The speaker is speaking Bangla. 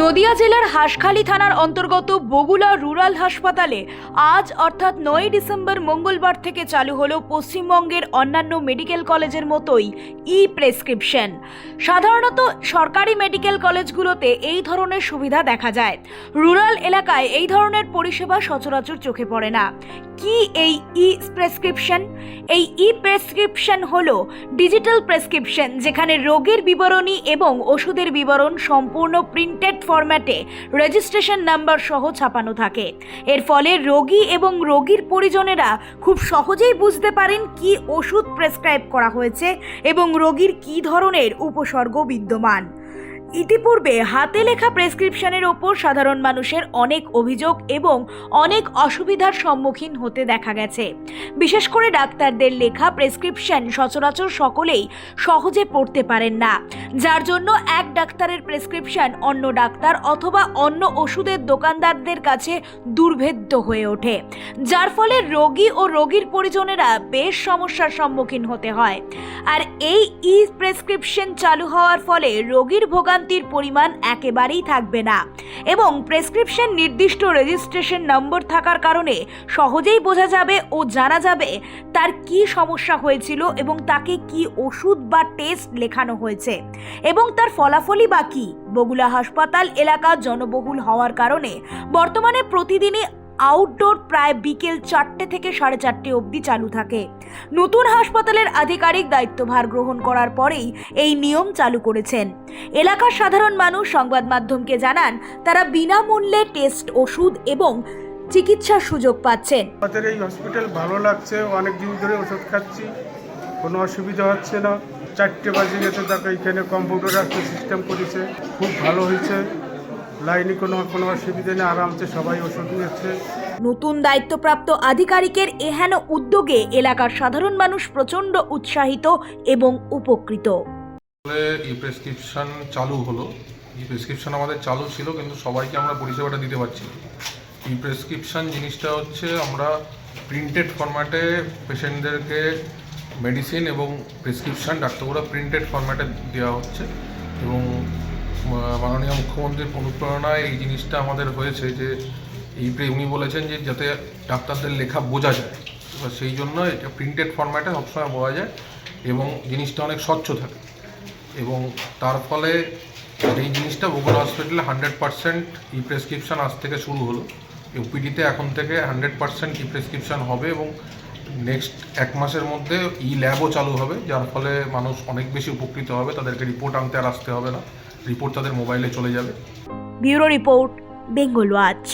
নদিয়া জেলার হাঁসখালী থানার অন্তর্গত বগুলা রুরাল হাসপাতালে আজ অর্থাৎ নয় ডিসেম্বর মঙ্গলবার থেকে চালু হলো পশ্চিমবঙ্গের অন্যান্য মেডিকেল কলেজের মতোই ই প্রেসক্রিপশন সাধারণত সরকারি মেডিকেল কলেজগুলোতে এই ধরনের সুবিধা দেখা যায়। রুরাল এলাকায় এই ধরনের পরিষেবা সচরাচর চোখে পড়ে না। কি এই ই প্রেসক্রিপশন এই ই প্রেসক্রিপশন হলো ডিজিটাল প্রেসক্রিপশন যেখানে রোগের বিবরণী এবং ওষুধের বিবরণ সম্পূর্ণ প্রিন্টেড ফরম্যাটে রেজিস্ট্রেশন নাম্বার সহ ছাপানো থাকে। এর ফলে রোগী এবং রোগীর পরিজনেরা খুব সহজেই বুঝতে পারেন কি ওষুধ প্রেসক্রাইব করা হয়েছে এবং রোগীর কি ধরনের উপসর্গ বিদ্যমান। ইতিপূর্বে হাতে লেখা প্রেসক্রিপশনের ওপর সাধারণ মানুষের অনেক অভিযোগ এবং অনেক অসুবিধার সম্মুখীন হতে দেখা গেছে। বিশেষ করে ডাক্তারদের লেখা প্রেসক্রিপশন সচরাচর সকলেই সহজে পড়তে পারেন না। যার জন্য এক ডাক্তারের প্রেসক্রিপশন, অন্য ডাক্তার অথবা অন্য ওষুধের দোকানদারদের কাছে দুর্ভেদ্য হয়ে ওঠে। যার ফলে রোগী ও রোগীর পরিজনেরা বেশ সমস্যার সম্মুখীন হতে হয়। আর এই ই প্রেসক্রিপশন চালু হওয়ার ফলে রোগীর ভোগান্তির পরিমাণ একেবারেই থাকবে না। এবং প্রেসক্রিপশন নির্দিষ্ট রেজিস্ট্রেশন নম্বর থাকার কারণে সহজেই বোঝা যাবে ও জানা যাবে তার কি সমস্যা হয়েছিল এবং তাকে কি ওষুধ বা টেস্ট লেখানো হয়েছে। এবং তার ফলাফলই বা কী? বগুলা হাসপাতাল এলাকা জনবহুল হওয়ার কারণে বর্তমানে প্রতিদিনই আউটডোর প্রায় বিকেল চারটে থেকে সাড়ে চারটে অবধি চালু থাকে। নতুন হাসপাতালের আধিকারিক দায়িত্বভার গ্রহণ করার পরেই এই নিয়ম চালু করেছেন। এলাকার সাধারণ মানুষ সংবাদ মাধ্যমকে জানান, তারা বিনামূল্যে টেস্ট ওষুধ এবং চিকিৎসার সুযোগ পাচ্ছেন। আমাদের এই হসপিটাল ভালো লাগছে, অনেক দিন ধরে ওষুধ খাচ্ছি, কোনো অসুবিধা হচ্ছে না। চারটে বাজে গেছে তাকে এখানে কম্পিউটার একটা সিস্টেম করেছে। খুব ভালো হয়েছে। লাইনে কোনো কোনো অসুবিধা নেই আরামসে সবাই ওষুধ নিচ্ছে। নতুন দায়িত্বপ্রাপ্ত আধিকারিকের এহেন উদ্যোগে এলাকার সাধারণ মানুষ প্রচণ্ড উৎসাহিত এবং উপকৃত। ই প্রেসক্রিপশন চালু হলো। ই প্রেসক্রিপশন আমাদের চালু ছিল কিন্তু সবাইকে আমরা পরিষেবাটা দিতে পারছি ই প্রেসক্রিপশন জিনিসটা হচ্ছে আমরা প্রিন্টেড ফরম্যাটে পেশেন্টদেরকে মেডিসিন এবং প্রেসক্রিপশন ডাক্তারবাবুরা প্রিন্টেড ফরম্যাটে দেওয়া হচ্ছে এবং মাননীয় মুখ্যমন্ত্রীর অনুপ্রেরণায় এই জিনিসটা আমাদের হয়েছে যে, এই উনি বলেছেন যে যাতে ডাক্তারদের লেখা বোঝা যায়। এবার সেই জন্য এটা প্রিন্টেড ফরম্যাটে সবসময় বোঝা যায় এবং জিনিসটা অনেক স্বচ্ছ থাকে। এবং তার ফলে এই জিনিসটা বগুড়া হসপিটালে হান্ড্রেড পার্সেন্ট ই প্রেসক্রিপশন আজ থেকে শুরু হলো। ইউপিডিতে এখন থেকে হান্ড্রেড পার্সেন্ট ই প্রেসক্রিপশন হবে এবং নেক্সট এক মাসের মধ্যে ই ল্যাবও চালু হবে, যার ফলে মানুষ অনেক বেশি উপকৃত হবে। তাদেরকে রিপোর্ট আনতে আর আসতে হবে না। রিপোর্ট তাদের মোবাইলে চলে যাবে। Bureau report, Bengal watch.